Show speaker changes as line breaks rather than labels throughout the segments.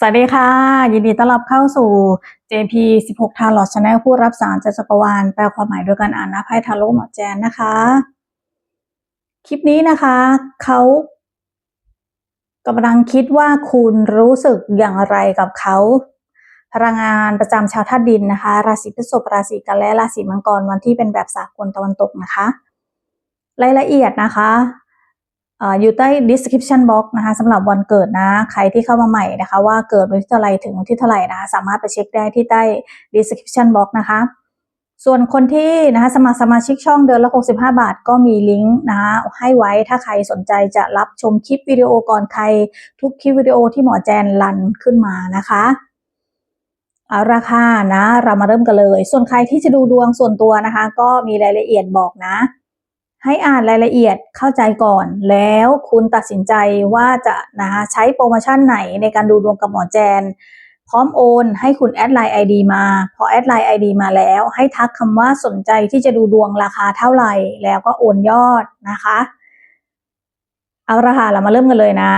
สวัสดีค่ะ ยินดีต้อนรับเข้าสู่ JP 16 t a r o t Channel ผู้รับสารจักรวาลแปลความหมายโดยการอ่านนะไพ่ทาโร่หมอแจนนะคะ คลิปนี้นะคะ เขากำลังคิดว่าคุณรู้สึกอย่างไรกับเขา พลังงานประจำชาวธาตุดินนะคะ ราศีพฤษภราศีกันและราศีมังกรวันที่เป็นแบบสากลตะวันตกนะคะ รายละเอียดนะคะ อยู่ใต้ description box นะคะสำหรับวันเกิดนะ ใครที่เข้ามาใหม่นะคะ ว่าเกิดวันที่เท่าไรถึงวันที่เท่าไรนะคะสามารถไปเช็คได้ที่ใต้ description box นะคะ ส่วนคนที่นะคะสมัครสมาชิกช่องเดือนละ 65 บาท ก็มีลิงก์นะคะให้ไว้ถ้าใครสนใจจะรับชมคลิปวิดีโอก่อนใครทุกคลิปวิดีโอที่หมอแจนรันขึ้นมานะคะเอาราคานะ เรามาเริ่มกันเลย ส่วนใครที่จะดูดวงส่วนตัวนะคะ ก็มีรายละเอียดบอกนะ ให้อ่านรายละเอียดเข้าใจก่อน แล้วคุณตัดสินใจว่าจะนะคะใช้โปรโมชั่นไหนในการดูดวงกับหมอแจน พร้อมโอน ให้คุณแอดไลน์ ID มา พอแอดไลน์ ID มาแล้ว ให้ทักคำว่าสนใจที่จะดูดวงราคาเท่าไหร่ แล้วก็โอนยอดนะคะ เอาละค่ะเรามาเริ่มกันเลยนะ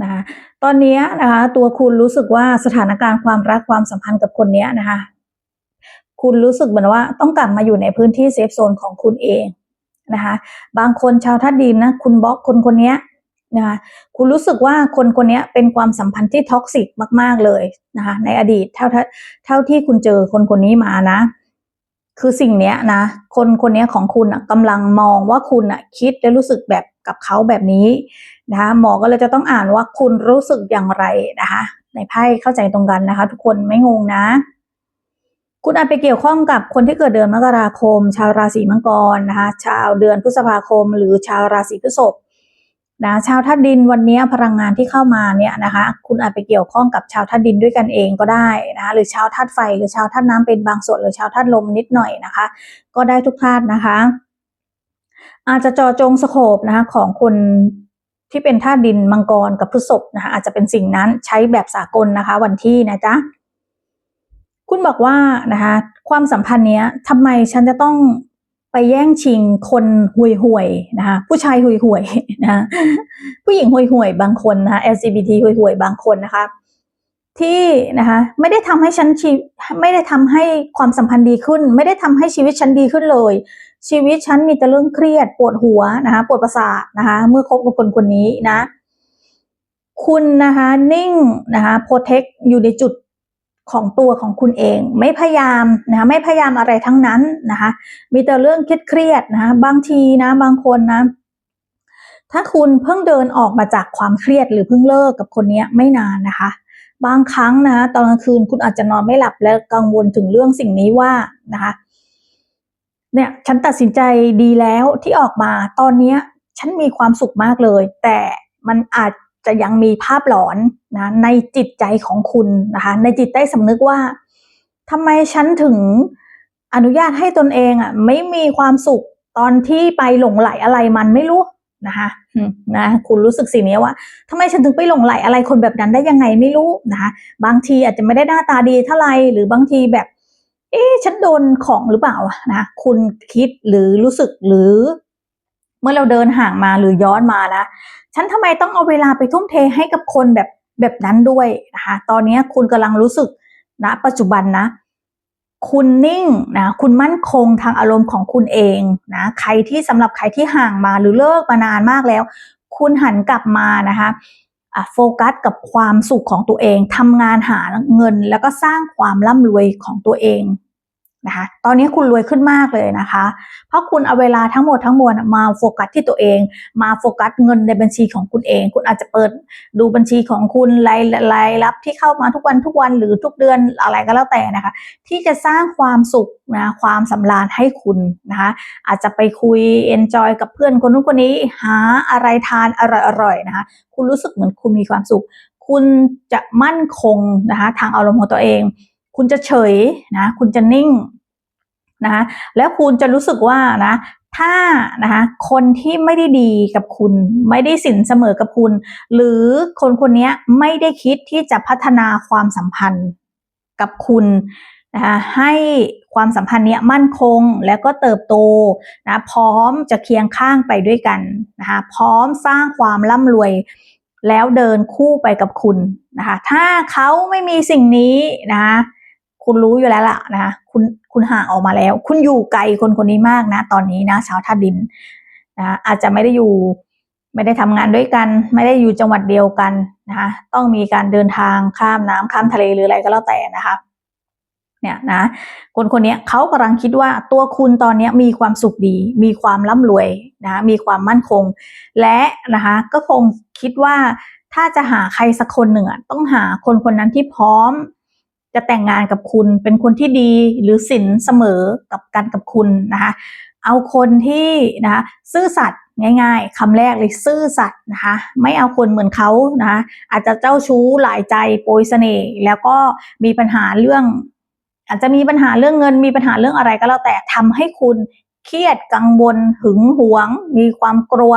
นะคะตอนนี้นะคะตัวคุณรู้สึกว่าสถานการณ์ความรักความสัมพันธ์กับคนนี้นะคะ คุณรู้สึกเหมือนว่าต้องกลับมาอยู่ในพื้นที่เซฟโซนของคุณเองนะคะบางคนชาวธาตุดินนะคุณบล็อกคนคนนี้นะคะคุณรู้สึกว่าคนคนนี้เป็นความสัมพันธ์ที่ท็อกซิกมาก ๆเลยนะคะในอดีตเท่าเท่าที่คุณเจอคนคนนี้มานะ คือสิ่งเนี้ยนะคนคนนี้ของคุณอะกำลังมองว่าคุณอะคิดและรู้สึกแบบกับเขาแบบนี้นะคะหมอก็เลยจะต้องอ่านว่าคุณรู้สึกอย่างไรนะคะในไพ่เข้าใจตรงกันนะคะ ทุกคนไม่งงนะ คุณอาจไปเกี่ยวข้องกับคนที่เกิดเดือนมกราคม ชาวราศีมังกรนะคะ ชาวเดือนพฤษภาคม หรือชาวราศีพฤษภนะชาวธาตุดินวันนี้พลังงานที่เข้ามาเนี่ยนะคะคุณอาจไปเกี่ยวข้องกับชาวธาตุดินด้วยกันเองก็ได้นะคะหรือชาวธาตุไฟหรือชาวธาตุน้ำเป็นบางส่วนหรือชาวธาตุลมนิดหน่อยนะคะ ก็ได้ทุกธาตุนะคะ อาจจะจอจงสโคบนะคะของคนที่เป็นธาตุดินมังกรกับพฤษภนะคะอาจจะเป็นสิ่งนั้นใช้แบบสากลนะคะ วันที่นะจ๊ะ คุณบอกว่านะคะความสัมพันธ์เนี้ยทำไมฉันจะต้องไปแย่งชิงคนห่วยห่วยๆนะคะผู้ชายห่วยห่วยๆนะคะผู้หญิงห่วยห่วยๆบางคนนะคะ LGBT ห่วยห่วยๆบางคนนะคะที่นะคะไม่ได้ทำให้ฉันชีไม่ได้ทำให้ความสัมพันธ์ดีขึ้น ไม่ได้ทำให้ชีวิตฉันดีขึ้นเลย ชีวิตฉันมีแต่เรื่องเครียดปวดหัวนะคะปวดประสาทนะคะเมื่อคบกับคนคนนี้นะ คุณนะคะนิ่งนะคะโปรเทคอยู่ในจุด ของตัวของคุณเอง ไม่พยายามนะคะไม่พยายามอะไรทั้งนั้นนะคะมีแต่เรื่องเครียดๆนะคะบางทีนะบางคนนะถ้าคุณเพิ่งเดินออกมาจากความเครียดหรือเพิ่งเลิกกับคนนี้ไม่นานนะคะ บางครั้งนะตอนกลางคืนคุณอาจจะนอนไม่หลับและกังวลถึงเรื่องสิ่งนี้ว่านะคะเนี่ยฉันตัดสินใจดีแล้วที่ออกมาตอนนี้ฉันมีความสุขมากเลย แต่มันอาจ จะยังมีภาพหลอนนะในจิตใจของคุณนะคะในจิตใต้สำนึกว่าทำไมฉันถึงอนุญาตให้ตนเองอะไม่มีความสุขตอนที่ไปหลงไหลอะไรมันไม่รู้นะคะนะคุณรู้สึกสิ่งนี้ว่าทำไมฉันถึงไปหลงไหลอะไรคนแบบนั้นได้ยังไงไม่รู้นะคะบางทีอาจจะไม่ได้หน้าตาดีเท่าไหร่หรือบางทีแบบ เอ๊ะฉันโดนของหรือเปล่านะคุณคิดหรือรู้สึกหรือ เมื่อเราเดินห่างมาหรือย้อนมานะ ฉันทำไมต้องเอาเวลาไปทุ่มเทให้กับคนแบบแบบนั้นด้วยนะคะ ตอนนี้คุณกำลังรู้สึกนะ ปัจจุบันนะ คุณนิ่งนะ คุณมั่นคงทางอารมณ์ของคุณเองนะ ใครที่สำหรับใครที่ห่างมาหรือเลิกมานานมากแล้ว คุณหันกลับมานะคะอะโฟกัสกับความสุขของตัวเองทำงานหาเงินแล้วก็สร้างความร่ำรวยของตัวเอง นะคะ ตอนนี้คุณรวยขึ้นมากเลยนะคะ เพราะคุณเอาเวลาทั้งหมดทั้งมวลมาโฟกัสที่ตัวเอง มาโฟกัสเงินในบัญชีของคุณเอง คุณอาจจะเปิดดูบัญชีของคุณรายรายรับที่เข้ามาทุกวันทุกวันหรือทุกเดือนอะไรก็แล้วแต่นะคะ ที่จะสร้างความสุขนะความสำราญให้คุณนะคะ อาจจะไปคุยเอนจอยกับเพื่อนคนนู้นคนนี้หาอะไรทานอร่อยๆนะคะ คุณรู้สึกเหมือนคุณมีความสุข คุณจะมั่นคงนะคะทางอารมณ์ของตัวเอง คุณจะเฉยนะ คุณจะนิ่ง นะคะแล้วคุณจะรู้สึกว่านะถ้านะคะคนที่ไม่ได้ดีกับคุณ ไม่ได้สินเสมอกับคุณ หรือคนคนนี้ไม่ได้คิดที่จะพัฒนาความสัมพันธ์กับคุณนะคะให้ความสัมพันธ์เนี้ยมั่นคงแล้วก็เติบโตนะพร้อมจะเคียงข้างไปด้วยกันนะคะพร้อมสร้างความร่ำรวยแล้วเดินคู่ไปกับคุณนะคะถ้าเขาไม่มีสิ่งนี้นะคะ คุณรู้อยู่แล้วล่ะนะคะคุณคุณห่างออกมาแล้ว คุณอยู่ไกลคนคนนี้มากนะ ตอนนี้นะชาวท่าดินนะอาจจะไม่ได้อยู่ไม่ได้ทำงานด้วยกัน ไม่ได้อยู่จังหวัดเดียวกันนะคะต้องมีการเดินทางข้ามน้ำข้ามทะเลหรืออะไรก็แล้วแต่นะคะเนี่ยนะคนคนนี้เขากำลังคิดว่าตัวคุณตอนนี้มีความสุขดี มีความร่ำรวยนะมีความมั่นคง และนะคะก็คงคิดว่าถ้าจะหาใครสักคนหนึ่งอะต้องหาคนคนนั้นที่พร้อม จะแต่งงานกับคุณ เป็นคนที่ดีหรือสินเสมอกับกันกับคุณนะคะเอาคนที่นะคะซื่อสัตย์ง่ายๆคำแรกเลยซื่อสัตย์นะคะไม่เอาคนเหมือนเขานะคะอาจจะเจ้าชู้หลายใจโปรยเสน่ห์แล้วก็มีปัญหาเรื่อง อาจจะมีปัญหาเรื่องเงิน มีปัญหาเรื่องอะไรก็แล้วแต่ทำให้คุณเครียดกังวลหึงหวง มีความกลัว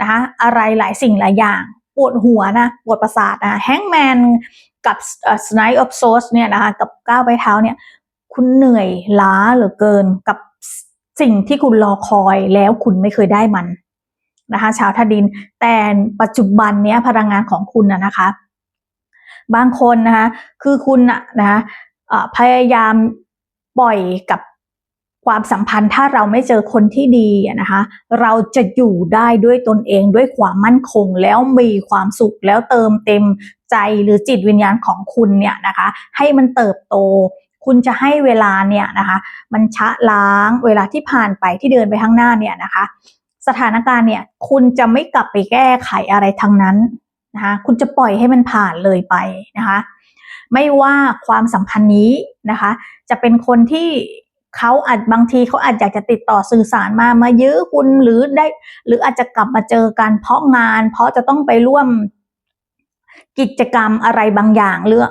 นะคะอะไรหลายสิ่งหลายอย่าง ปวดหัวนะ ปวดประสาทนะแฮงแมนกับสไนออฟโซสเนี่ยนะคะกับก้าวไปเท้าเนี่ย คุณเหนื่อยล้าเหลือเกินกับสิ่งที่คุณรอคอยแล้วคุณไม่เคยได้มันนะคะชาวทดิน แต่ปัจจุบันเนี้ยพลังงานของคุณนะนะคะ บางคนนะคะคือคุณอะนะะพยายามปล่อยกับ ความสัมพันธ์ถ้าเราไม่เจอคนที่ดีนะคะ เราจะอยู่ได้ด้วยตนเองด้วยความมั่นคงแล้วมีความสุขแล้วเติมเต็มใจหรือจิตวิญญาณของคุณเนี่ยนะคะ ให้มันเติบโต คุณจะให้เวลาเนี่ยนะคะ มันชะล้างเวลาที่ผ่านไปที่เดินไปข้างหน้าเนี่ยนะคะ สถานการณ์เนี่ยคุณจะไม่กลับไปแก้ไขอะไรทั้งนั้นนะคะคุณจะปล่อยให้มันผ่านเลยไปนะคะ ไม่ว่าความสัมพันธ์นี้นะคะ จะเป็นคนที่ เขาอาจบางทีเขาอาจอยากจะติดต่อสื่อสารมามายื้อคุณหรือได้ หรืออาจจะกลับมาเจอกันเพราะงาน เพราะจะต้องไปร่วมกิจกรรมอะไรบางอย่างหรือ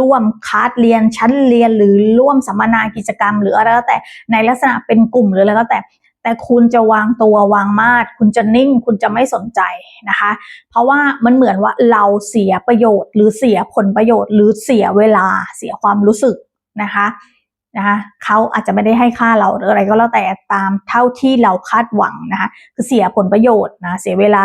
ร่วมคาสเรียนชั้นเรียนหรือร่วมสัมมนากิจกรรม หรืออะไรก็แต่ในลักษณะเป็นกลุ่มหรืออะไรก็แต่ แต่คุณจะวางตัววางมาดคุณจะนิ่ง คุณจะไม่สนใจนะคะ เพราะว่ามันเหมือนว่าเราเสียประโยชน์ หรือเสียผลประโยชน์ หรือเสียเวลาเสียความรู้สึกนะคะ นะคะเขาอาจจะไม่ได้ให้ค่าเราหรืออะไรก็แล้วแต่ตามเท่าที่เราคาดหวังนะคะคือเสียผลประโยชน์นะเสียเวลา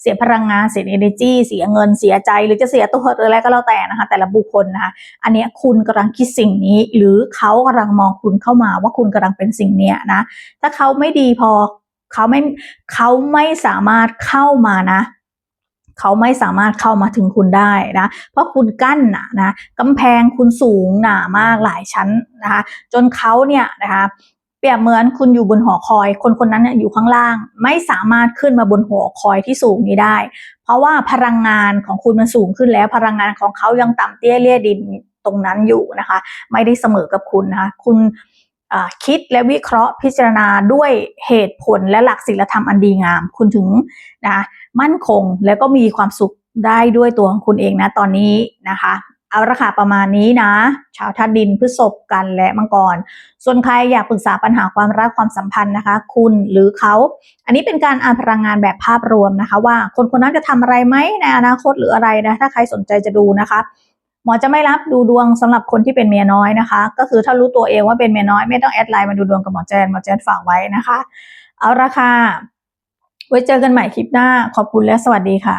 เสียพลังงานเสีย energy เสียเงินเสียใจ หรือจะเสียตัวหรืออะไรก็แล้วแต่นะคะแต่ละบุคคลนะคะอันนี้คุณกำลังคิดสิ่งนี้ หรือเขากำลังมองคุณเข้ามาว่าคุณกำลังเป็นสิ่งเนี้ยนะถ้าเขาไม่ดีพอเขาไม่เขาไม่สามารถเข้ามานะ เขาไม่สามารถเข้ามาถึงคุณได้นะ เพราะคุณกั้นนะนะกำแพงคุณสูงหนามากหลายชั้นนะคะ จนเขาเนี่ยนะคะเปรียบเหมือนคุณอยู่บนหอคอย คนคนนั้นอยู่ข้างล่าง ไม่สามารถขึ้นมาบนหอคอยที่สูงนี้ได้ เพราะว่าพลังงานของคุณมันสูงขึ้นแล้ว พลังงานของเขายังต่ำเตี้ยเลี่ยดินตรงนั้นอยู่นะคะ ไม่ได้เสมอกับคุณนะคะคุณคิดและวิเคราะห์พิจารณาด้วยเหตุผลและหลักศีลธรรมอันดีงาม คุณถึงนะ มั่นคงแล้วก็มีความสุขได้ด้วยตัวของคุณเองนะตอนนี้นะคะ เอาราคาประมาณนี้นะ ชาวทัดดินพฤษภกันและมังกร ส่วนใครอยากปรึกษาปัญหาความรักความสัมพันธ์นะคะ คุณหรือเขา อันนี้เป็นการอ่านพลังงานแบบภาพรวมนะคะ ว่าคนคนนั้นจะทำอะไรไหมในอนาคตหรืออะไรนะถ้าใครสนใจจะดูนะคะหมอจะไม่รับดูดวงสำหรับคนที่เป็นเมียน้อยนะคะ ก็คือถ้ารู้ตัวเองว่าเป็นเมียน้อยไม่ต้องแอดไลน์มาดูดวงกับหมอแจนหมอแจนฝากไว้นะคะ เอาราคา ไว้เจอกันใหม่คลิปหน้า ขอบคุณและสวัสดีค่ะ